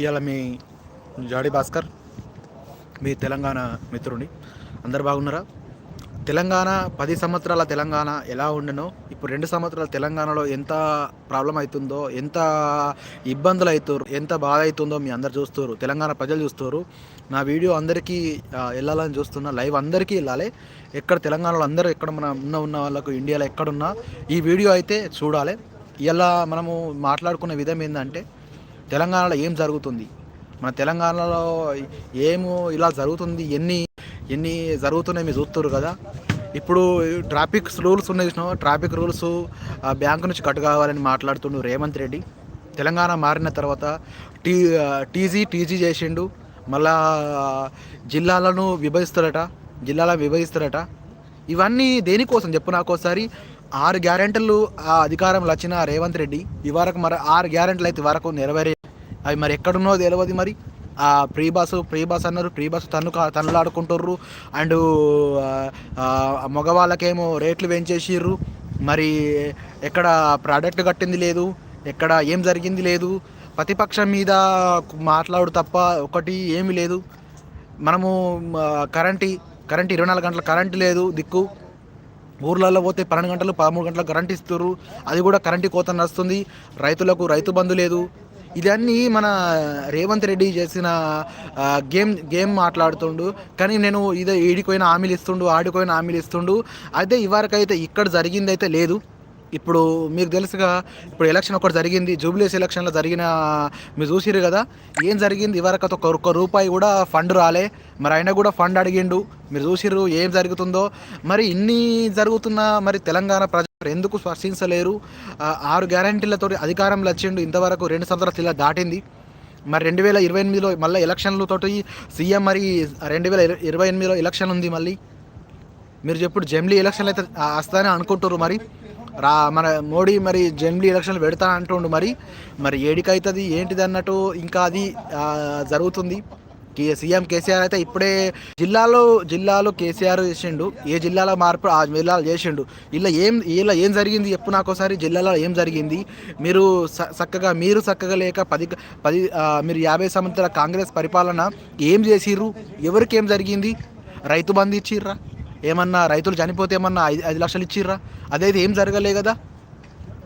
ఇవాళ మీ జాడి భాస్కర్ మీ తెలంగాణ మిత్రుడిని. అందరు బాగున్నారా? తెలంగాణ పది సంవత్సరాల తెలంగాణ ఎలా ఉండనో ఇప్పుడు రెండు సంవత్సరాల తెలంగాణలో ఎంత ప్రాబ్లం అవుతుందో ఎంత ఇబ్బందులు అవుతారు ఎంత బాధ అవుతుందో మీ అందరు చూస్తారు తెలంగాణ ప్రజలు చూస్తారు నా వీడియో అందరికీ వెళ్ళాలని చూస్తున్నా లైవ్ అందరికీ వెళ్ళాలి. ఎక్కడ తెలంగాణలో అందరూ ఎక్కడ మన ఉన్న ఉన్న వాళ్ళకు ఇండియాలో ఎక్కడున్నా ఈ వీడియో అయితే చూడాలి. ఇలా మనము మాట్లాడుకునే విధం ఏంటంటే తెలంగాణలో ఏం జరుగుతుంది? మన తెలంగాణలో ఏమో ఇలా జరుగుతుంది ఎన్ని ఎన్ని జరుగుతున్నాయి మీరు చూస్తారు కదా. ఇప్పుడు ట్రాఫిక్ రూల్స్ ఉన్నాయి చూసినావా? ట్రాఫిక్ రూల్స్ బ్యాంకు నుంచి కట్ కావాలని మాట్లాడుతుండు రేవంత్ రెడ్డి. తెలంగాణ మారిన తర్వాత టీ టీజీ టీజీ చేసిండు. మళ్ళా జిల్లాలను విభజిస్తారట జిల్లాలను విభజిస్తారట. ఇవన్నీ దేనికోసం? చెప్పు నాకు ఒకసారి. ఆరు గ్యారెంటీలు ఆ అధికారంలో వచ్చిన రేవంత్ రెడ్డి ఇవరకు మరి ఆరు గ్యారెంటీలు అయితే వరకు నెరవేరే అవి మరి ఎక్కడున్నో తెలియదు మరి. ఆ ప్రీ బస్సు ప్రీ బస్ అన్నారు ప్రీ బస్సు తన్ను తన్నులాడుకుంటుర్రు. అండ్ మగవాళ్ళకేమో రేట్లు పెంచేసిర్రు. మరి ఎక్కడ ప్రోడక్ట్ కట్టింది లేదు ఎక్కడ ఏం జరిగింది లేదు. ప్రతిపక్షం మీద మాట్లాడు తప్ప ఒకటి ఏమీ లేదు. మనము కరెంటు కరెంట్ ఇరవై నాలుగు గంటల కరెంట్ లేదు దిక్కు. ఊర్లలో పోతే పన్నెండు గంటలు పదమూడు గంటలకు కరెంట్ ఇస్తున్నారు అది కూడా కరెంటు కోత నడుస్తుంది. రైతులకు రైతు బంధు లేదు. ఇదన్నీ మన రేవంత్ రెడ్డి చేసిన గేమ్ గేమ్ మాట్లాడుతుండు. కానీ నేను ఇదే ఈడిపోయిన హామీలు ఇస్తుండు ఆడిపోయిన హామీలు ఇస్తుండు. అయితే ఇవరకైతే ఇక్కడ జరిగిందైతే లేదు. ఇప్పుడు మీకు తెలుసుగా ఇప్పుడు ఎలక్షన్ ఒకటి జరిగింది జూబ్లీస్ ఎలక్షన్లో జరిగిన మీరు చూసిరు కదా ఏం జరిగింది? ఇవరకు ఒక ఒక్క రూపాయి కూడా ఫండ్ రాలే. మరి అయినా కూడా ఫండ్ అడిగిండు. మీరు చూసిర్రు ఏం జరుగుతుందో. మరి ఇన్ని జరుగుతున్న మరి తెలంగాణ ప్రజలు ఎందుకు స్పర్శించలేరు? ఆరు గ్యారంటీలతో అధికారంలో వచ్చిండు. ఇంతవరకు రెండు సంవత్సరాలు ఇలా దాటింది. మరి రెండు వేల ఇరవై ఎనిమిదిలో మళ్ళీ ఎలక్షన్లతోటి సీఎం మరి రెండు వేల ఇరవై ఎనిమిదిలో ఎలక్షన్ ఉంది మళ్ళీ. మీరు చెప్పుడు జమ్లీ ఎలక్షన్లు అయితే వస్తాయని అనుకుంటారు మరి. రా మన మోడీ మరి జమిలీ ఎలక్షన్లు పెడతా అంటుండు మరి. మరి ఏడికైతుంది ఏంటిది అన్నట్టు ఇంకా అది జరుగుతుంది. కే- సీఎం కేసీఆర్ అయితే ఇప్పుడే జిల్లాలో జిల్లాలో కేసీఆర్ చేసిండు. ఏ జిల్లాలో మార్పు ఆ జిల్లాలో చేసిండు. ఇలా ఏం ఇలా ఏం జరిగింది ఎప్పుడు నాకు ఒకసారి జిల్లాలో ఏం జరిగింది? మీరు స- చక్కగా మీరు చక్కగా లేక పది పది మీరు యాభై సంవత్సరాల కాంగ్రెస్ పరిపాలన ఏం చేసిర్రు? ఎవరికి ఏం జరిగింది? రైతు బంధు ఇచ్చిర్రా? ఏమన్నా రైతులు చనిపోతే ఏమన్నా ఐదు ఐదు లక్షలు ఇచ్చిర్రా? అదేది ఏం జరగలే కదా?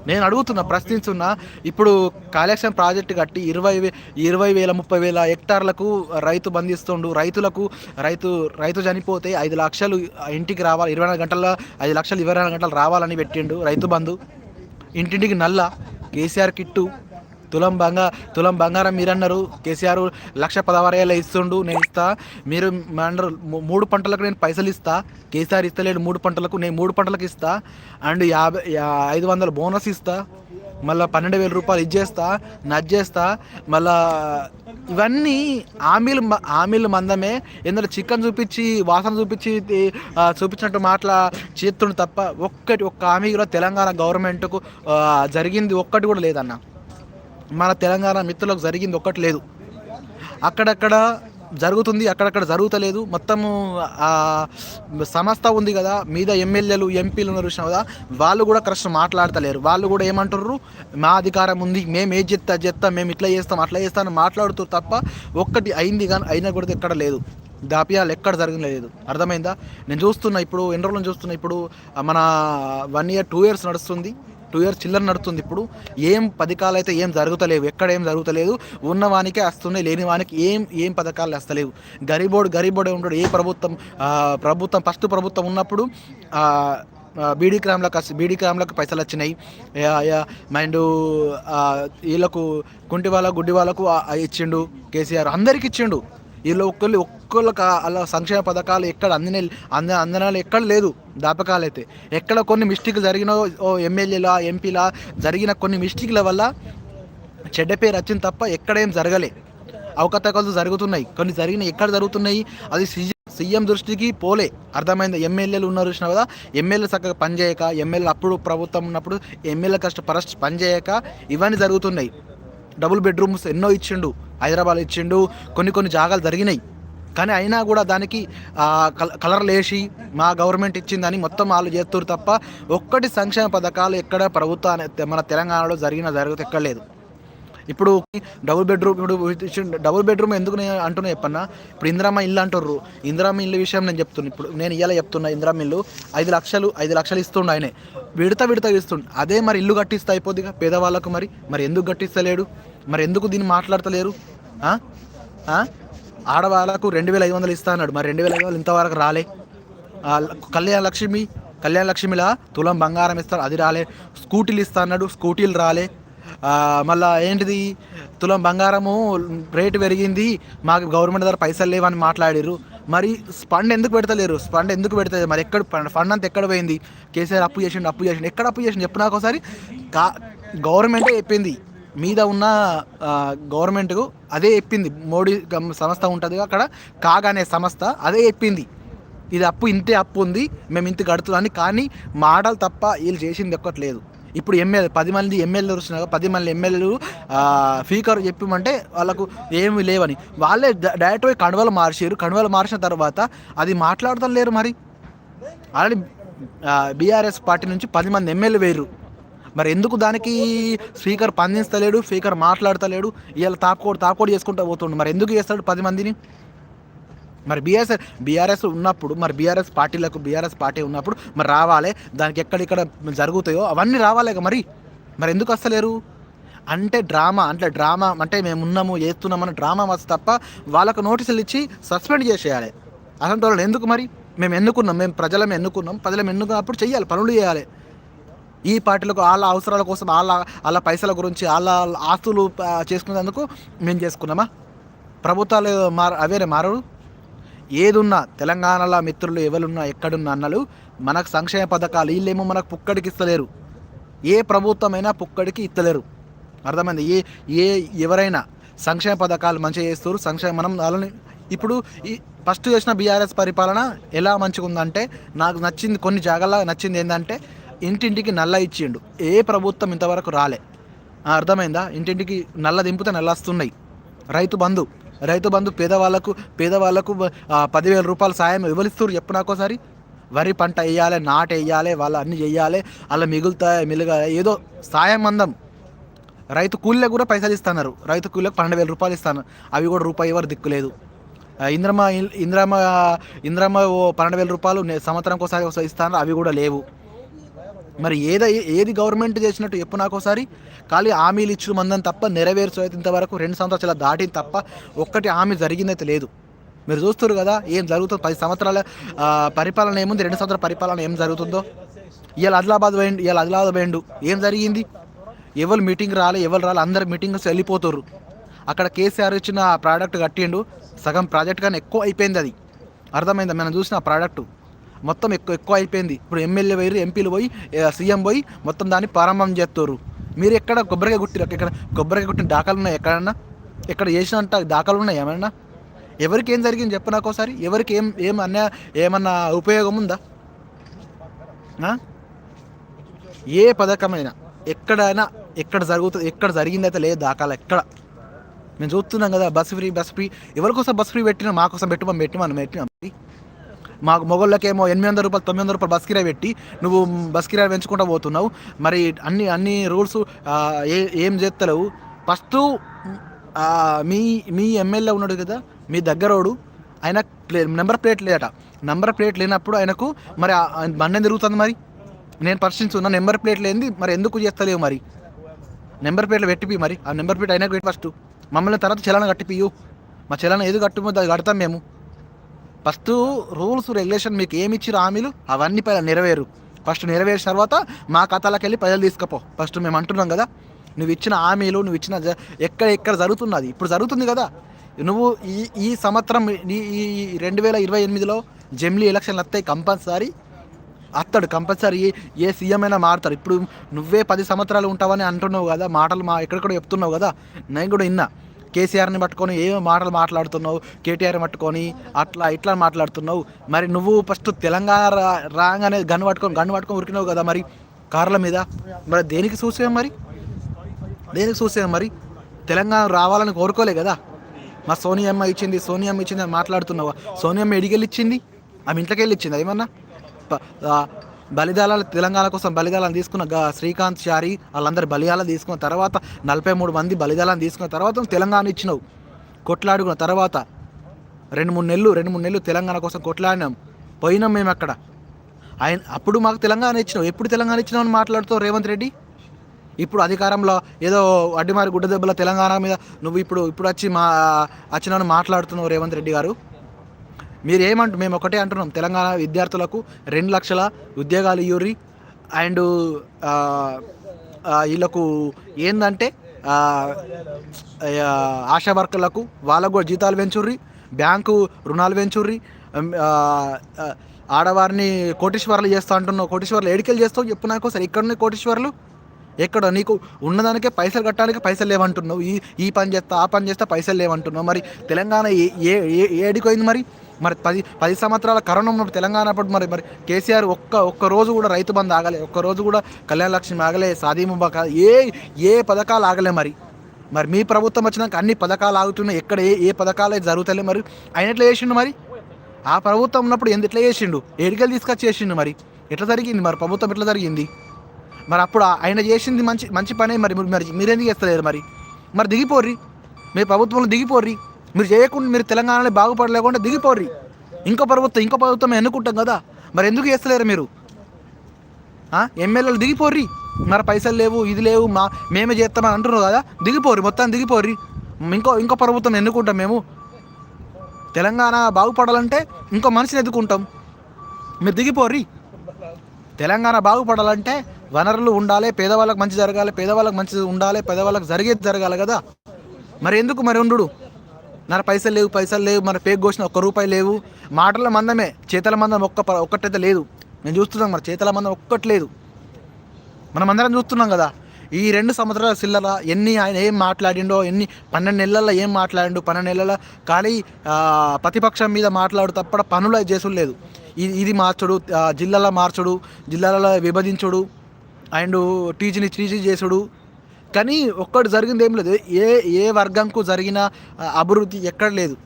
నేను అడుగుతున్నా ప్రశ్నిస్తున్నా. ఇప్పుడు కాళేశ్వరం ప్రాజెక్టు కట్టి ఇరవై వే ఇరవై వేల ముప్పై వేల హెక్టార్లకు రైతు బంధిస్తుండు. రైతులకు రైతు రైతు చనిపోతే ఐదు లక్షలు ఇంటికి రావాలి ఇరవై నాలుగు గంటల ఐదు లక్షలు ఇరవై నాలుగు గంటలు రావాలని పెట్టిండు రైతు బంధు. ఇంటింటికి నల్ల కేసీఆర్ కిట్టు తులం బంగా తులం బంగారం మీరన్నారు. కేసీఆర్ లక్ష పదహారు వేల ఇస్తుండు నేను ఇస్తా. మీరు అన్నారు మూడు పంటలకు నేను పైసలు ఇస్తా. కేసీఆర్ ఇస్తలేడు మూడు పంటలకు నేను మూడు పంటలకు ఇస్తా. అండ్ యాభై ఐదు వందల బోనస్ ఇస్తా. మళ్ళీ పన్నెండు వేల రూపాయలు ఇచ్చేస్తా నచ్చేస్తా మళ్ళా ఇవన్నీ హామీలు మ- హామీలు మందమే. ఎందుకంటే చికెన్ చూపించి వాసన చూపించి చూపించినట్టు మాటల చేస్తుండు తప్ప ఒక్కటి ఒక్క హామీ కూడా తెలంగాణ గవర్నమెంట్కు జరిగింది ఒక్కటి కూడా లేదన్న. మన తెలంగాణ మిత్రులకు జరిగింది ఒక్కటి లేదు. అక్కడక్కడ జరుగుతుంది అక్కడక్కడ జరుగుతలేదు. మొత్తము సంస్థ ఉంది కదా మీద ఎమ్మెల్యేలు ఎంపీలు ఉన్నారు విషయం కదా వాళ్ళు కూడా కరెక్ట్ మాట్లాడతలేరు. వాళ్ళు కూడా ఏమంటారు మా అధికారం ఉంది మేము ఏ చెప్తా చెప్తాం మేము ఇట్లా చేస్తాం అట్లా చేస్తాను మాట్లాడుతూ తప్ప ఒక్కటి అయింది కానీ అయినా కూడా ఎక్కడ లేదు. దాపియాలు ఎక్కడ జరగలేదు అర్థమైందా? నేను చూస్తున్నా ఇప్పుడు ఎన్ని రోజులు చూస్తున్నా ఇప్పుడు మన వన్ ఇయర్ టూ ఇయర్స్ నడుస్తుంది. టూ ఇయర్స్ చిల్లర నడుస్తుంది ఇప్పుడు. ఏం పథకాలు అయితే ఏం జరుగుతలేవు. ఎక్కడ ఏం జరుగుతలేదు. ఉన్నవానికే వస్తున్నాయి లేని వానికి ఏం ఏం పథకాలు వస్తలేవు. గరీబోడు గరీబోడే ఉంటాడు. ఏ ప్రభుత్వం ప్రభుత్వం ఫస్ట్ ప్రభుత్వం ఉన్నప్పుడు బీడీ క్రామ్లకు బీడీ క్రామ్లకు పైసలు వచ్చినాయి. యా- మైండ్ వీళ్ళకు కుంటి వాళ్ళకు గుడ్డి వాళ్ళకు ఇచ్చిండు కేసీఆర్. అందరికి ఇచ్చిండు. వీళ్ళు ఒక్కళ్ళు ఒక్కళ్ళకి అలా సంక్షేమ పథకాలు ఎక్కడ అందిన అంద అందనాలు ఎక్కడ లేదు దాపకాలు అయితే ఎక్కడ కొన్ని మిస్టేక్లు జరిగిన ఓ ఎమ్మెల్యేలా ఎంపీలా జరిగిన కొన్ని మిస్టేక్ల వల్ల చెడ్డ పేరు వచ్చింది తప్ప ఎక్కడేం జరగలే. అవకతవకలు జరుగుతున్నాయి. కొన్ని జరిగిన ఎక్కడ జరుగుతున్నాయి? అది సీఎం సీఎం దృష్టికి పోలే. అర్థమైంది? ఎమ్మెల్యేలు ఉన్నారు చూసిన కదా? ఎమ్మెల్యే చక్కగా పనిచేయక ఎమ్మెల్యే అప్పుడు ప్రభుత్వం ఉన్నప్పుడు ఎమ్మెల్యే కష్ట పరస్ట్ పనిచేయక ఇవన్నీ జరుగుతున్నాయి. డబుల్ బెడ్రూమ్స్ ఎన్నో ఇచ్చిండు హైదరాబాద్ ఇచ్చిండు కొన్ని కొన్ని జాగాలు జరిగినాయి. కానీ అయినా కూడా దానికి కల కలర్లు వేసి మా గవర్నమెంట్ ఇచ్చిందని మొత్తం వాళ్ళు చేస్తారు తప్ప ఒక్కటి సంక్షేమ పథకాలు ఎక్కడ ప్రభుత్వ మన తెలంగాణలో జరిగిన జరుగుతూ ఎక్కడ లేదు ఇప్పుడు డబుల్ బెడ్రూమ్ ఇప్పుడు డబుల్ బెడ్రూమ్ ఎందుకు నేను అంటున్నా చెప్పన్నా? ఇప్పుడు ఇందిరామ ఇల్లు అంటారు ఇందిరామ ఇల్లు విషయం నేను చెప్తున్నా. ఇప్పుడు నేను ఇవాళ చెప్తున్నా ఇందిరామ ఇల్లు. ఐదు లక్షలు ఐదు లక్షలు ఇస్తుండు ఆయనే. విడత విడత ఇస్తుండు. అదే మరి ఇల్లు కట్టిస్తే అయిపోద్దిగా పేదవాళ్ళకు మరి. మరి ఎందుకు కట్టిస్తలేడు? మరి ఎందుకు దీన్ని మాట్లాడతలేరు? ఆడవాళ్ళకు రెండు వేల ఐదు వందలు ఇస్తా అన్నాడు. మరి రెండు వేల ఐదు వందలు ఇంతవరకు రాలే. కళ్యాణ లక్ష్మి కళ్యాణ లక్ష్మిలా తులం బంగారం ఇస్తారు. అది రాలే. స్కూటీలు ఇస్తా అన్నాడు. స్కూటీలు రాలే. మళ్ళీ ఏంటిది? తులం బంగారము రేటు పెరిగింది మాకు గవర్నమెంట్ దగ్గర పైసలు లేవని మాట్లాడారు మరి ఫండ్ ఎందుకు పెడతలేరు? ఫండ్ ఎందుకు పెడతలేదు మరి ఎక్కడ ఫండ్ అంతా ఎక్కడ పోయింది? కేసీఆర్ అప్పు చేసిండు అప్పు చేసిండు. ఎక్కడ అప్పు చేసిండు? చెప్పు నాకు ఒకసారి. కా గవర్నమెంటే చెప్పింది. మీద ఉన్న గవర్నమెంట్కు అదే చెప్పింది. మోడీ సంస్థ ఉంటుంది అక్కడ. కాగ్ అనే సంస్థ అదే చెప్పింది. ఇది అప్పు ఇంతే అప్పు ఉంది. మేము ఇంత కడుతున్నాం కానీ మాటలు తప్ప వీళ్ళు చేసింది ఒక్కటి లేదు. ఇప్పుడు ఎమ్మెల్యే పది మంది ఎమ్మెల్యేలు వస్తున్నారు. పది మంది ఎమ్మెల్యేలు స్పీకర్ చెప్పమంటే వాళ్ళకు ఏమి లేవని. వాళ్ళే డైరెక్ట్ పోయి కణువలు మార్చారు. కణువలు మార్చిన తర్వాత అది మాట్లాడతాం లేరు మరి. ఆల్రెడీ బీఆర్ఎస్ పార్టీ నుంచి పది మంది ఎమ్మెల్యే వేరు. మరి ఎందుకు దానికి స్పీకర్ స్పందిస్తలేడు స్పీకర్ మాట్లాడతలేడు? ఇలా తాకోడు తాకోడు చేసుకుంటూ పోతుండు. మరి ఎందుకు చేస్తాడు పది మందిని? మరి బీఆర్ఎస్ బీఆర్ఎస్ ఉన్నప్పుడు మరి బీఆర్ఎస్ పార్టీలకు బీఆర్ఎస్ పార్టీ ఉన్నప్పుడు మరి రావాలి? దానికి ఎక్కడెక్కడ జరుగుతాయో అవన్నీ రావాలి మరి. మరి ఎందుకు వస్తలేరు? అంటే డ్రామా అంటే డ్రామా అంటే మేము ఉన్నాము చేస్తున్నామని డ్రామా వస్తే తప్ప వాళ్ళకు నోటీసులు ఇచ్చి సస్పెండ్ చేసేయాలి. అలాంటి వాళ్ళు ఎందుకు మరి? మేము ఎన్నుకున్నాం మేము ప్రజలం ఎన్నుకున్నాం ప్రజలం ఎన్నుకున్నప్పుడు చేయాలి పనులు చేయాలి. ఈ పార్టీలకు వాళ్ళ అవసరాల కోసం వాళ్ళ వాళ్ళ పైసల గురించి వాళ్ళ ఆస్తులు చేసుకునేందుకు మేము చేసుకున్నామా? ప్రభుత్వాలు మార అవేరే మారడు ఏదున్నా తెలంగాణలో మిత్రులు ఎవరున్నా ఎక్కడున్న అన్నలు మనకు సంక్షేమ పథకాలు వీళ్ళేమో మనకు పుక్కడికి ఇస్తలేరు. ఏ ప్రభుత్వమైనా పుక్కడికి ఇస్తలేరు. అర్థమైంది? ఏ ఏ ఎవరైనా సంక్షేమ పథకాలు మంచిగా చేస్తారు సంక్షేమ మనం వాళ్ళని ఇప్పుడు ఈ ఫస్ట్ చేసిన బీఆర్ఎస్ పరిపాలన ఎలా మంచిగా ఉందంటే నాకు నచ్చింది కొన్ని జాగాల్లో నచ్చింది ఏంటంటే ఇంటింటికి నల్ల ఇచ్చిండు. ఏ ప్రభుత్వం ఇంతవరకు రాలే. అర్థమైందా? ఇంటింటికి నల్ల దింపితే నల్ల వస్తున్నాయి రైతు బంధు. రైతు బంధు పేదవాళ్ళకు పేదవాళ్ళకు పదివేల రూపాయల సాయం ఇవ్వలిస్తారు చెప్పు నాకోసారి వరి పంట వేయాలి నాటు వేయాలి వాళ్ళు అన్ని చేయాలి అలా మిగులుతాయి మిలుగా ఏదో సాయం అందం. రైతు కూలీలకు కూడా పైసలు ఇస్తున్నారు. రైతు కూలీలకు పన్నెండు వేల రూపాయలు ఇస్తాను. అవి కూడా రూపాయి ఎవరు దిక్కులేదు ఇంద్రమ్మ ఇంద్రమ్మ ఇంద్రమ్మ ఓ పన్నెండు వేల రూపాయలు నే- సంవత్సరానికి ఒకసారి ఇస్తాను అవి కూడా లేవు. మరి ఏదై ఏది గవర్నమెంట్ చేసినట్టు చెప్పు నాకు ఒకసారి. ఖాళీ హామీలు ఇచ్చిన మందని తప్ప నెరవేర్చు అయితే ఇంతవరకు రెండు సంవత్సరాలు దాటింది తప్ప ఒక్కటి హామీ జరిగిందైతే లేదు. మీరు చూస్తారు కదా ఏం జరుగుతుందో పది సంవత్సరాల పరిపాలన ఏముంది రెండు సంవత్సరాల పరిపాలన ఏం జరుగుతుందో. ఇవాళ ఆదిలాబాద్ పోయిండు ఇవాళ ఆదిలాబాద్ పోయిండు. ఏం జరిగింది? ఎవరు మీటింగ్ రాలే ఎవరు రాలే అందరు మీటింగ్స్ వెళ్ళిపోతారు అక్కడ కేసీఆర్ ఇచ్చిన ప్రోడక్ట్ కట్టిండు సగం ప్రాజెక్ట్ కానీ ఎక్కువ అయిపోయింది అది. అర్థమైందా? మనం చూసిన ఆ ప్రోడక్ట్ మొత్తం ఎక్కువ ఎక్కువ అయిపోయింది. ఇప్పుడు ఎమ్మెల్యే పోయి ఎంపీలు పోయి సీఎం పోయి మొత్తం దాన్ని ప్రారంభం చేస్తారు మీరు ఎక్కడ కొబ్బరికాయ కుట్టిరు ఎక్కడ కొబ్బరికాయ కుట్టిన దాఖలు ఉన్నాయి ఎక్కడన్నా? ఎక్కడ చేసినంత దాఖలు ఉన్నాయి ఏమన్నా? ఎవరికి ఏం జరిగింది చెప్పు నాకు ఒకసారి. ఎవరికి ఏం ఏం అన్న ఏమన్నా ఉపయోగం ఉందా? ఏ పథకమైనా ఎక్కడైనా ఎక్కడ జరుగుతుంది ఎక్కడ జరిగిందైతే లేదు దాఖలు ఎక్కడ? మేము చూస్తున్నాం కదా బస్ ఫ్రీ బస్ ఫ్రీ. ఎవరికోసం బస్ ఫ్రీ పెట్టినా మా కోసం పెట్టమని పెట్టి మనం పెట్టినాం మాకు మొగళ్ళకేమో ఎనిమిది వందల రూపాయలు తొమ్మిది వందల రూపాయలు బస్ కిరాయి పెట్టి నువ్వు బస్ కిరాయి పెంచుకుంటూ పోతున్నావు. మరి అన్ని అన్ని రూల్స్ ఏ ఏం చేస్తలేవు. ఫస్ట్ మీ మీ ఎమ్మెల్యే ఉన్నాడు కదా మీ దగ్గరోడు ఆయన ప్లే నెంబర్ ప్లేట్ లేదట నెంబర్ ప్లేట్ లేనప్పుడు ఆయనకు మరి ఆయన బండి తిరుగుతుంది మరి. నేను పరిశీలిస్తున్నా నెంబర్ ప్లేట్ లేనిది మరి ఎందుకు చేస్తలేవు మరి? నెంబర్ ప్లేట్లు పెట్టిపి మరి. ఆ నెంబర్ ప్లేట్ అయినా పెట్టి ఫస్ట్. మమ్మల్ని తర్వాత చలాన కట్టిపియు మా చలాన ఏది కట్టుమో అది కడతాం మేము. ఫస్ట్ రూల్స్ రెగ్యులేషన్ మీకు ఏమి ఇచ్చిరు హామీలు? అవన్నీ పైన నెరవేరు. ఫస్ట్ నెరవేర్చిన తర్వాత మా ఖాతాలకు వెళ్ళి ప్రజలు తీసుకపో. ఫస్ట్ మేము అంటున్నాం కదా నువ్వు ఇచ్చిన హామీలు నువ్వు ఇచ్చిన జ- ఎక్కడ ఎక్కడ జరుగుతున్నది? ఇప్పుడు జరుగుతుంది కదా. నువ్వు ఈ ఈ సంవత్సరం ఈ ఈ రెండు వేల ఇరవై ఎనిమిదిలో జమ్లీ ఎలక్షన్లు వస్తాయి కంపల్సరీ. అత్తడు కంపల్సరీ. ఏ ఏ సీఎం అయినా మారుతాడు. ఇప్పుడు నువ్వే పది సంవత్సరాలు ఉంటావని అంటున్నావు కదా మాటలు మా ఎక్కడెక్కడ చెప్తున్నావు కదా. నేను కూడా విన్నా. కేసీఆర్ని పట్టుకొని ఏమో మాటలు మాట్లాడుతున్నావు కేటీఆర్ని పట్టుకొని అట్లా ఇట్లా మాట్లాడుతున్నావు. మరి నువ్వు ఫస్ట్ తెలంగాణ రా- రాగానే గన్ను పట్టుకొని గన్ను పట్టుకొని ఉరికినావు కదా మరి? కార్ల మీద? మరి దేనికి చూసావు మరి? దేనికి చూసావు మరి? తెలంగాణ రావాలని కోరుకోలే కదా? మా సోనియమ్మ ఇచ్చింది సోనియమ్మ ఇచ్చింది అని మాట్లాడుతున్నావా? సోనియమ్మ ఎడికెళ్ళి ఇచ్చింది ఆమె ఇంట్లోకి వెళ్ళి ఇచ్చింది ఏమన్నా బలిదానాలు తెలంగాణ కోసం బలిదానాలు తీసుకున్న శ్రీకాంత్ చారి వాళ్ళందరూ బలిదానాలు తీసుకున్న తర్వాత నలభై మూడు మంది బలిదానాలు తీసుకున్న తర్వాత తెలంగాణ ఇచ్చినావు. కొట్లాడుకున్న తర్వాత రెండు మూడు నెలలు రెండు మూడు నెలలు తెలంగాణ కోసం కొట్లాడినాం. పోయినాం మేము అక్కడ. ఆయన అప్పుడు మాకు తెలంగాణ ఇచ్చినావు. ఎప్పుడు తెలంగాణ ఇచ్చినావు అని మాట్లాడుతావు రేవంత్ రెడ్డి? ఇప్పుడు అధికారంలో ఏదో అడ్డిమారి గుడ్డ దెబ్బల తెలంగాణ మీద నువ్వు ఇప్పుడు ఇప్పుడు వచ్చి మా వచ్చినావు మాట్లాడుతున్నావు రేవంత్ రెడ్డి గారు? మీరు ఏమంటు మేము ఒకటే అంటున్నాం. తెలంగాణ విద్యార్థులకు రెండు లక్షల ఉద్యోగాలు ఇవ్వరి అండ్ వీళ్ళకు ఏంటంటే ఆశా వర్కర్లకు వాళ్ళకు కూడా జీతాలు పెంచుర్రి బ్యాంకు రుణాలు పెంచుర్రి ఆడవారిని కోటీశ్వర్లు చేస్తా అంటున్నావు. కోటీశ్వర్లు ఏడికెళ్ళి చేస్తావు? చెప్పు నాకు సరే ఇక్కడనే కోటీశ్వర్లు? ఎక్కడ నీకు ఉన్నదానికే పైసలు కట్టడానికి పైసలు లేవంటున్నావు. ఈ ఈ పని చేస్తా ఆ పని చేస్తా పైసలు లేవంటున్నావు. మరి తెలంగాణ ఏ ఏ ఏ- ఏడిపోయింది మరి? మరి పది పది సంవత్సరాల కరోనా ఉన్నప్పుడు తెలంగాణ అప్పుడు మరి మరి కేసీఆర్ ఒక్క ఒక్క రోజు కూడా రైతు బంధు ఆగలే. ఒక్క రోజు కూడా కళ్యాణ లక్ష్మి ఆగలే సాదీ ముబాక ఏ ఏ పథకాలు ఆగలే మరి. మరి మీ ప్రభుత్వం వచ్చినాక అన్ని పథకాలు ఆగుతున్నాయి. ఎక్కడ ఏ ఏ పథకాలు జరుగుతలే మరి. ఆయన ఎట్లా చేసిండు మరి? ఆ ప్రభుత్వం ఉన్నప్పుడు ఎందు ఎట్లా చేసిండు? ఏడికెళ్ళి తీసుకొచ్చి చేసిండు మరి. ఎట్లా జరిగింది మరి? ప్రభుత్వం ఎట్లా జరిగింది? మరి అప్పుడు ఆయన చేసింది మంచి మంచి పనే మరి. మీరు- మరి మీరెందుకు చేస్తలేరు మరి? మరి దిగిపోర్రి. మీ ప్రభుత్వంలో దిగిపోర్రి. మీరు చేయకుండా మీరు తెలంగాణలో బాగుపడలేకుండా దిగిపోర్రి. ఇంకో ప్రభుత్వం ఇంకో ప్రభుత్వం ఎన్నుకుంటాం కదా? మరి ఎందుకు చేస్తలేరు మీరు? ఎమ్మెల్యేలు దిగిపోర్రి. మరి పైసలు లేవు ఇది లేవు మా మేమే చేస్తామని అంటున్నారు కదా? దిగిపోర్రి మొత్తం దిగిపోర్రి. ఇంకో ఇంకో ప్రభుత్వం ఎన్నుకుంటాం మేము? తెలంగాణ బాగుపడాలంటే ఇంకో మనిషిని ఎదుకుంటాం మీరు దిగిపోర్రి. తెలంగాణ బాగుపడాలంటే వనరులు ఉండాలి పేదవాళ్ళకి మంచి జరగాలి పేదవాళ్ళకి మంచి ఉండాలి పేదవాళ్ళకి జరిగేది జరగాలి కదా? మరి ఎందుకు మరి ఉండు నా పైసలు లేవు పైసలు లేవు మన పేక్ కోసిన ఒక్క రూపాయి లేవు. మాటల మందమే చేతల మందం ఒక్క ప- ఒక్కటైతే లేదు. నేను చూస్తున్నాం మరి చేతల మందం ఒక్కటి లేదు. మనం అందరం చూస్తున్నాం కదా ఈ రెండు సంవత్సరాల సిల్లర ఎన్ని ఆయన ఏం మాట్లాడిండో ఎన్ని పన్నెండు నెలల్లో ఏం మాట్లాడిండు పన్నెండు నెలల ఖాళీ ప్రతిపక్షం మీద మాట్లాడు తప్ప పనులు చేసుడు లేదు. ఇది ఇది మార్చుడు జిల్లాల మార్చుడు జిల్లాలలో విభజించుడు అండ్ టీచీని టీచీ చేసుడు. కానీ ఒక్కటి జరిగింది ఏం లేదు. ఏ ఏ వర్గంకు జరిగిన అభివృద్ధి ఎక్కడ లేదు.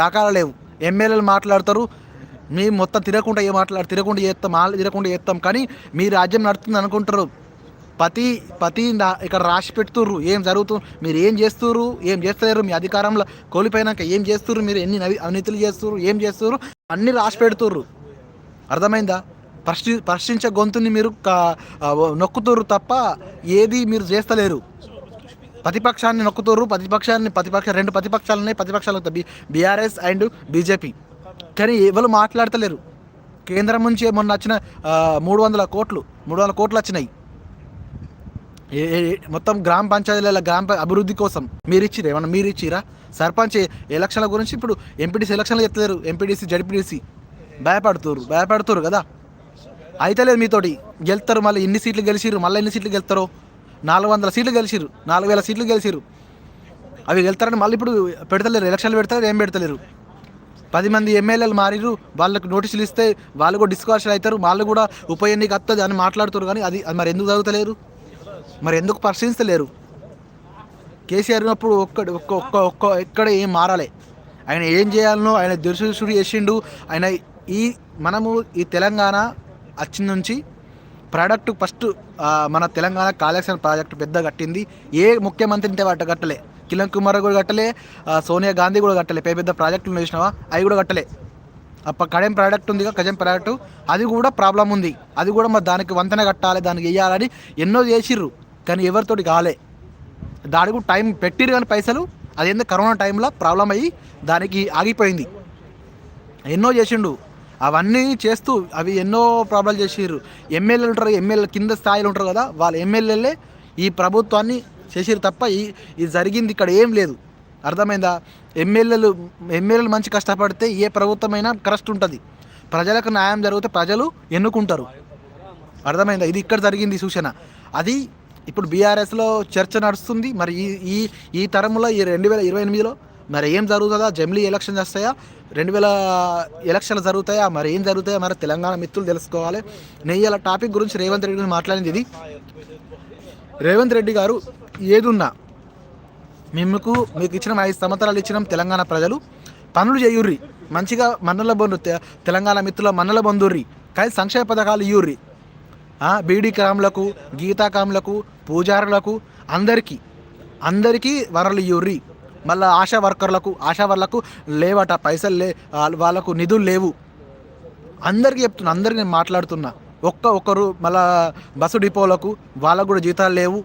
దాఖలా లేవు. ఎమ్మెల్యేలు మాట్లాడతారు. మేము మొత్తం తిరగకుండా ఏ మాట్లాడు తిరగకుండా చేస్తాం వాళ్ళు తిరగకుండా చేస్తాం కానీ మీ రాజ్యం నడుస్తుంది అనుకుంటారు. ప్రతి ప్రతి ఇక్కడ రాసి పెడుతుర్రు. ఏం జరుగుతుంది మీరు ఏం చేస్తుర్రు? ఏం చేస్తలేరు? మీ అధికారంలో కోల్పోయినాక ఏం చేస్తుర్రు? మీరు ఎన్ని నవి అవినీతులు చేస్తుర్రు? ఏం చేస్తుర్రు? అన్ని రాసి పెడుతుర్రు. అర్థమైందా? ప్రశ్ని ప్రశ్నించే గొంతుని మీరు నొక్కుతురు నొక్కుతుర్రు తప్ప ఏది మీరు చేస్తలేరు. ప్రతిపక్షాన్ని నొక్కుతుర్రు ప్రతిపక్షాన్ని ప్రతిపక్ష రెండు ప్రతిపక్షాలు ఉన్నాయి ప్రతిపక్షాలు బి బీఆర్ఎస్ అండ్ బీజేపీ. కానీ ఎవరు మాట్లాడతలేరు. కేంద్రం నుంచి మొన్న వచ్చిన మూడు వందల కోట్లు మూడు వందల కోట్లు వచ్చినాయి. మొత్తం గ్రామ పంచాయతీల గ్రామ అభివృద్ధి కోసం మీరు ఇచ్చిరా ఏమన్నా మీరు ఇచ్చిరా సర్పంచ్ ఎలక్షన్ల గురించి ఇప్పుడు ఎంపీటీసీ ఎలక్షన్లు చెప్తలేరు ఎంపీటీసీ జడ్పీటీసీ. భయపడుతురు భయపడుతురు కదా. అయితే లేదు మీతోటి. గెలుతారు మళ్ళీ ఎన్ని సీట్లు గెలిచిరు మళ్ళీ ఎన్ని సీట్లు గెలుతారో నాలుగు వందల సీట్లు గెలిచిరు నాలుగు వేల సీట్లు గెలిచిరు అవి గెలుతారని మళ్ళీ ఇప్పుడు పెడతలేరు. ఎలక్షన్లు పెడతారు ఏం పెడతలేరు? పది మంది ఎమ్మెల్యేలు మారిరు వాళ్ళకు నోటీసులు ఇస్తే వాళ్ళు కూడా డిస్కాషన్ అవుతారు వాళ్ళు కూడా ఉప ఎన్నిక వస్తుంది అని మాట్లాడుతారు కానీ అది మరి ఎందుకు జరుగుతలేరు మరి ఎందుకు పరిశీలిస్తలేరు? కేసీఆర్ ఉన్నప్పుడు ఒక్క ఒక్క ఒక్క ఒక్క ఎక్కడ ఏం మారాలి. ఆయన ఏం చేయాలనో ఆయన దురుసుడు చేసిండు. ఆయన ఈ మనము ఈ తెలంగాణ వచ్చిన నుంచి ప్రోడక్ట్ ఫస్ట్ మన తెలంగాణ కాళేశ్వరం ప్రాజెక్ట్ పెద్ద కట్టింది. ఏ ముఖ్యమంత్రి ఇంటే వాటి కట్టలే. కిరణ్ కుమార్ కూడా కట్టలే సోనియా గాంధీ కూడా కట్టలే. పెద్ద పెద్ద ప్రాజెక్టులు చూసినావా? అవి కూడా కట్టలే. అప్ప కడెం ప్రోడక్ట్ ఉంది కజం ప్రోడక్ట్ అది కూడా ప్రాబ్లం ఉంది. అది కూడా మరి దానికి వంతెన కట్టాలి దానికి వేయాలని ఎన్నో చేసిర్రు. కానీ ఎవరితోటి కాలే. దానికి కూడా టైం పెట్టిరు కానీ పైసలు. అదేందో కరోనా టైంలో ప్రాబ్లం అయ్యి దానికి ఆగిపోయింది. ఎన్నో చేసిండు. అవన్నీ చేస్తూ అవి ఎన్నో ప్రాబ్లం చేసిర్రు. ఎమ్మెల్యేలు ఉంటారు ఎమ్మెల్యే కింద స్థాయిలో ఉంటారు కదా వాళ్ళ ఎమ్మెల్యేలే ఈ ప్రభుత్వాన్ని చేసిరు తప్ప ఈ ఇది జరిగింది ఇక్కడ ఏం లేదు. అర్థమైందా? ఎమ్మెల్యేలు ఎమ్మెల్యేలు మంచి కష్టపడితే ఏ ప్రభుత్వమైనా కరెక్ట్ ఉంటుంది. ప్రజలకు న్యాయం జరిగితే ప్రజలు ఎన్నుకుంటారు. అర్థమైందా? ఇది ఇక్కడ జరిగింది సూచన. అది ఇప్పుడు బీఆర్ఎస్లో చర్చ నడుస్తుంది. మరి ఈ ఈ ఈ తరంలో ఈ రెండు వేల ఇరవై ఎనిమిదిలో మరి ఏం జరుగుతుందా? జమిలీ ఎలక్షన్స్ వస్తాయా రెండు వేల ఎలక్షన్లు జరుగుతాయా? మరి ఏం జరుగుతాయా? మరి తెలంగాణ మిత్రులు తెలుసుకోవాలి. నెయ్యాల టాపిక్ గురించి రేవంత్ రెడ్డి గురించి మాట్లాడింది ఇది. రేవంత్ రెడ్డి గారు ఏదున్నా మీకు మీకు ఇచ్చిన ఐదు సంవత్సరాలు ఇచ్చిన తెలంగాణ ప్రజలు. పనులు చేయుర్రి. మంచిగా మన్నల బంధు తెలంగాణ మిత్రుల మన్నల బంధుర్రి కానీ సంక్షేమ పథకాలు ఇయ్యుర్రి. బీడీ కాములకు గీతాకాములకు పూజారులకు అందరికీ అందరికీ వరలు ఇయ్యుర్రి. మళ్ళీ ఆశా వర్కర్లకు ఆశా వర్లకు లేవట పైసలు లే వాళ్ళకు నిధులు లేవు. అందరికీ చెప్తున్నా అందరికీ నేను మాట్లాడుతున్నా. ఒక్క ఒక్కరు మళ్ళా బస్సు డిపోలకు వాళ్ళకు కూడా జీతాలు లేవు.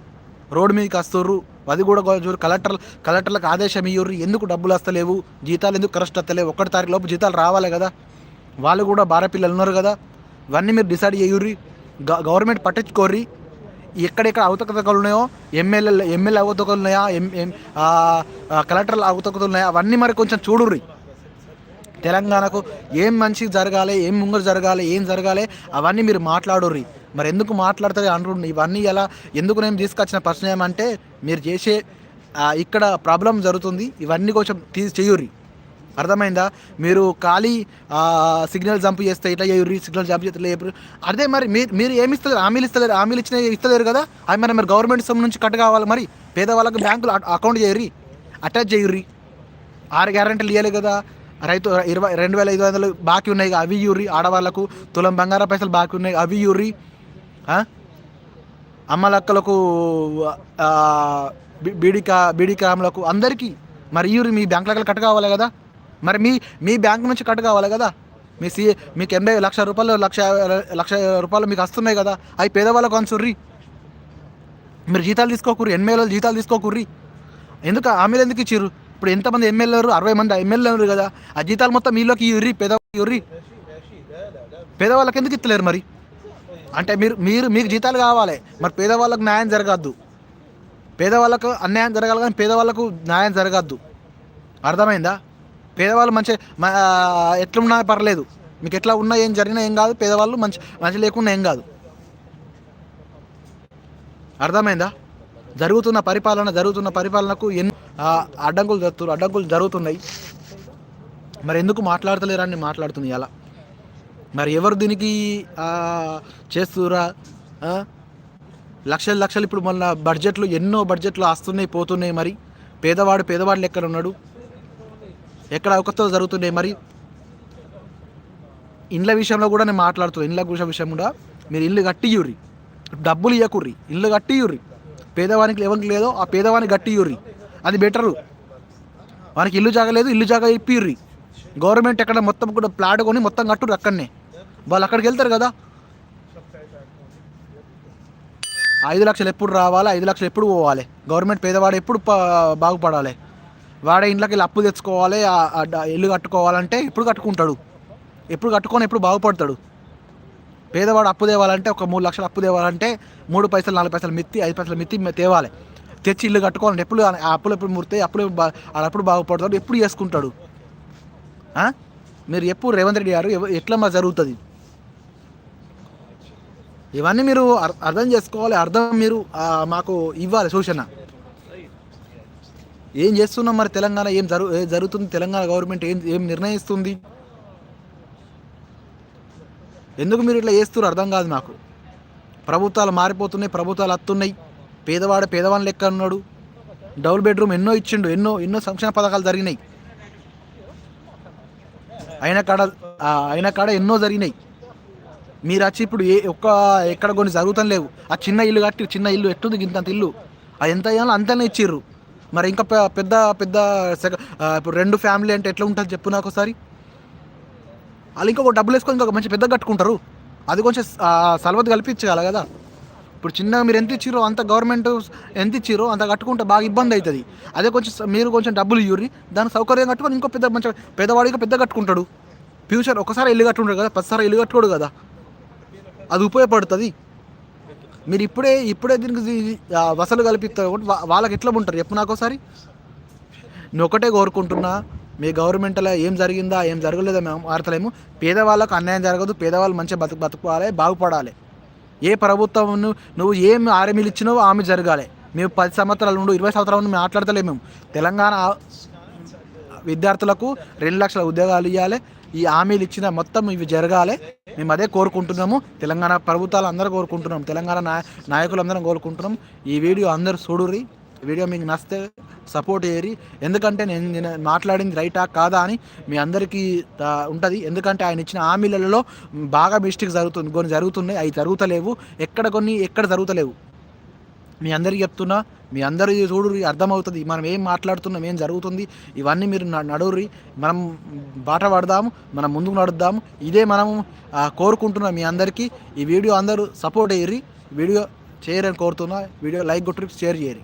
రోడ్డు మీదకి వస్తుర్రు. అది కూడా చూడు కలెక్టర్ కలెక్టర్లకు ఆదేశం ఇయ్యర్రు. ఎందుకు డబ్బులు వస్తలేవు? జీతాలు ఎందుకు కరెక్ట్ వస్తలేవు? ఒకటి తారీఖు లోపు జీతాలు రావాలి కదా. వాళ్ళు కూడా భార్య పిల్లలు ఉన్నారు కదా. ఇవన్నీ మీరు డిసైడ్ చేయుర్రి. గవర్నమెంట్ పట్టించుకోర్రి. ఎక్కడెక్కడ అవతకతలు ఉన్నాయో ఎమ్మెల్యే ఎమ్మెల్యే అవతకలు ఉన్నాయా ఎం కలెక్టర్లు అవతకతలు ఉన్నాయా అవన్నీ మరి కొంచెం చూడుర్రి. తెలంగాణకు ఏం మంచి జరగాలి ఏం ముంగరు జరగాలి ఏం జరగాలి అవన్నీ మీరు మాట్లాడుర్రి. మరి ఎందుకు మాట్లాడుతుంది అంటుండ్రు ఇవన్నీ ఎలా ఎందుకు నేను తీసుకొచ్చిన ప్రశ్న ఏమంటే మీరు చేసే ఇక్కడ ప్రాబ్లం జరుగుతుంది ఇవన్నీ కొంచెం తీసి చేయుర్రి అర్థమైందా? మీరు ఖాళీ సిగ్నల్ జంప్ చేస్తే ఇట్లా చేయరు సిగ్నల్ జంప్ చేస్తే లేపరు అదే మరి మీరు మీరు ఏమి ఇస్తలేరు? హామీలు ఇస్తలేరు? హామీలు ఇచ్చిన ఇస్తలేరు కదా? అవి మరి మరి గవర్నమెంట్ సొమ్ము నుంచి కట్ కావాలి మరి. పేదవాళ్ళకి బ్యాంకులు అకౌంట్ చేయర్రి. అటాచ్ చేయర్రి. ఆరు గ్యారంటీలు ఇవ్వలేదు కదా. రైతు ఇరవై రెండు వేల ఐదు వందలు బాకీ ఉన్నాయి అవి యూర్రి ఆడవాళ్ళకు తులం బంగారం పైసలు బాకీ ఉన్నాయి అవి యూర్రి అమ్మలక్కలకు బీడికా బీడికాములకు అందరికీ మరి యూరి మీ బ్యాంకులకు కట్ కావాలి కదా. మరి మీ మీ బ్యాంక్ నుంచి కట్ కావాలి కదా? మీ సి మీకు ఎనభై లక్ష రూపాయలు లక్ష లక్ష రూపాయలు మీకు వస్తున్నాయి కదా? అవి పేదవాళ్ళకు అనుసుర్రి మీరు జీతాలు తీసుకోకుర్రి ఎనభై జీతాలు తీసుకోకూర్రి. ఎందుకు ఆమెలు ఎందుకు ఇచ్చిర్రు? ఇప్పుడు ఎంతమంది ఎమ్మెల్యేలు అరవై మంది ఎమ్మెల్యేలు కదా ఆ జీతాలు మొత్తం మీలోకి ఇవ్వరి పేదవాళ్ళకి ఇవ్వరి పేదవాళ్ళకి ఎందుకు ఇస్తలేరు మరి? అంటే మీరు మీరు మీకు జీతాలు కావాలి మరి పేదవాళ్ళకు న్యాయం జరగద్దు. పేదవాళ్ళకు అన్యాయం జరగాలి కానీ పేదవాళ్ళకు న్యాయం జరగద్దు. అర్థమైందా? పేదవాళ్ళు మంచి ఎట్లున్నా పర్లేదు. మీకు ఎట్లా ఉన్నా ఏం జరిగినా ఏం కాదు. పేదవాళ్ళు మంచి మంచి లేకుండా ఏం కాదు. అర్థమైందా? జరుగుతున్న పరిపాలన జరుగుతున్న పరిపాలనకు ఎన్ని అడ్డంకులు జరుగుతున్నారు అడ్డంకులు జరుగుతున్నాయి. మరి ఎందుకు మాట్లాడతలేరని మాట్లాడుతుంది అలా మరి ఎవరు దీనికి చేస్తురా లక్షలు లక్షలు ఇప్పుడు మళ్ళీ బడ్జెట్లు ఎన్నో బడ్జెట్లు వస్తున్నాయి పోతున్నాయి మరి. పేదవాడు పేదవాడు ఎక్కడ ఉన్నాడు ఎక్కడ అవకతో జరుగుతున్నాయి? మరి ఇండ్ల విషయంలో కూడా నేను మాట్లాడుతున్నాను ఇండ్ల విషయం కూడా మీరు ఇల్లు కట్టియుర్రి డబ్బులు ఇవ్వకుర్రి ఇల్లు కట్టియుర్రి పేదవానికి ఎవరికి లేదో ఆ పేదవానికి కట్టియుర్రి అది బెటరు. వానికి ఇల్లు జాగలేదు ఇల్లు జాగ ఇప్పిర్రి గవర్నమెంట్ ఎక్కడ మొత్తం కూడా ప్లాట్ కొని మొత్తం కట్టురు అక్కడనే. వాళ్ళు అక్కడికి వెళ్తారు కదా. ఐదు లక్షలు ఎప్పుడు రావాలి? ఐదు లక్షలు ఎప్పుడు పోవాలి? గవర్నమెంట్ పేదవాడు ఎప్పుడు బాగుపడాలి? వాడే ఇంట్లోకి వెళ్ళి అప్పు తెచ్చుకోవాలి ఇల్లు కట్టుకోవాలంటే ఎప్పుడు కట్టుకుంటాడు? ఎప్పుడు కట్టుకొని ఎప్పుడు బాగుపడతాడు? పేదవాడు అప్పు తేవాలంటే ఒక మూడు లక్షలు అప్పు తేవాలంటే మూడు పైసలు నాలుగు పైసలు మిత్తి ఐదు పైసలు మిత్తి తేవాలి. తెచ్చి ఇల్లు కట్టుకోవాలంటే ఎప్పుడు అప్పులు ఎప్పుడు ముడితే అప్పులు అప్పుడు బాగుపడతాడు ఎప్పుడు చేసుకుంటాడు? మీరు ఎప్పుడు రేవంత్ రెడ్డి గారు ఎట్లా మా జరుగుతుంది? ఇవన్నీ మీరు అర్థం చేసుకోవాలి అర్థం మీరు మాకు ఇవ్వాలి సూచన. ఏం చేస్తున్నాం మరి తెలంగాణ? ఏం జరు జరుగుతుంది? తెలంగాణ గవర్నమెంట్ ఏం ఏం నిర్ణయిస్తుంది? ఎందుకు మీరు ఇట్లా చేస్తున్నారు? అర్థం కాదు నాకు. ప్రభుత్వాలు మారిపోతున్నాయి ప్రభుత్వాలు అత్తున్నాయి. పేదవాడు పేదవాళ్ళు లెక్క ఉన్నాడు డబుల్ బెడ్రూమ్ ఎన్నో ఇచ్చిండు ఎన్నో ఎన్నో సంక్షేమ పథకాలు జరిగినాయి. అయిన కాడ అయిన కాడ ఎన్నో జరిగినాయి. మీరు వచ్చి ఇప్పుడు ఏ ఒక్క ఎక్కడ కొన్ని జరుగుతాం లేవు ఆ చిన్న ఇల్లు కట్టి చిన్న ఇల్లు ఎట్టుంది ఇంత ఇల్లు. అది ఎంత అయ్యాలో అంతనే ఇచ్చిర్రు. మరి ఇంకా పెద్ద పెద్ద ఇప్పుడు రెండు ఫ్యామిలీ అంటే ఎట్లా ఉంటుంది చెప్పు నాకు ఒకసారి. వాళ్ళు ఇంకొక డబ్బులు వేసుకొని ఇంకొక మంచి పెద్ద కట్టుకుంటారు. అది కొంచెం సలవత్ కల్పించగల కదా. ఇప్పుడు చిన్నగా మీరు ఎంత ఇచ్చిరో అంత గవర్నమెంట్ ఎంత ఇచ్చిరో అంత కట్టుకుంటే బాగా ఇబ్బంది అవుతుంది అదే కొంచెం మీరు కొంచెం డబ్బులు ఇవ్వరి దాని సౌకర్యం కట్టుకొని ఇంకో పెద్ద మంచి పెద్దవాడిగా పెద్ద కట్టుకుంటాడు. ఫ్యూచర్ ఒకసారి ఇల్లు కట్టుకుంటాడు కదా పదిసారి ఇల్లు కట్టుకోడు కదా. అది ఉపయోగపడుతుంది. మీరు ఇప్పుడే ఇప్పుడే దీనికి వసలు కల్పిస్తారు వాళ్ళకి ఎట్లా ఉంటారు? చెప్పు నాకు ఒకసారి. నేను ఒకటే కోరుకుంటున్నా మీ గవర్నమెంట్లో ఏం జరిగిందా ఏం జరగలేదా మేము వార్తలేము? పేదవాళ్ళకు అన్యాయం జరగదు పేదవాళ్ళు మంచిగా బతుకు బతుకోవాలి బాగుపడాలి. ఏ ప్రభుత్వం నువ్వు ఏం హామీలు ఇచ్చినావో ఆమె జరగాలి. మేము పది సంవత్సరాల నుండి ఇరవై సంవత్సరాల నుండి మాట్లాడతలేము. తెలంగాణ విద్యార్థులకు రెండు లక్షల ఉద్యోగాలు ఇవ్వాలి ఈ హామీలు ఇచ్చిన మొత్తం ఇవి జరగాలి. మేము అదే కోరుకుంటున్నాము. తెలంగాణ ప్రభుత్వాలు అందరూ కోరుకుంటున్నాం. తెలంగాణ నాయ కోరుకుంటున్నాం. ఈ వీడియో అందరూ చూడుర్రి. వీడియో మీకు నచ్చితే సపోర్ట్ చేయరి ఎందుకంటే నేను నేను మాట్లాడింది రైటా కాదా అని మీ అందరికీ ఉంటుంది. ఎందుకంటే ఆయన ఇచ్చిన హామీలలో బాగా మిస్టేక్ జరుగుతుంది. కొన్ని జరుగుతున్నాయి. అవి జరుగుతలేవు. ఎక్కడ కొన్ని ఎక్కడ జరుగుతలేవు. మీ అందరికీ చెప్తున్నా మీ అందరూ చూడు అర్థమవుతుంది. మనం ఏం మాట్లాడుతున్నాం ఏం జరుగుతుంది ఇవన్నీ మీరు నడువురి మనం బాట పడదాము మనం ముందుకు నడుద్దాము. ఇదే మనము కోరుకుంటున్నాం మీ అందరికీ. ఈ వీడియో అందరూ సపోర్ట్ అయ్యి వీడియో చేయరని కోరుతున్నా. వీడియో లైక్ కొట్టి షేర్ చేయరు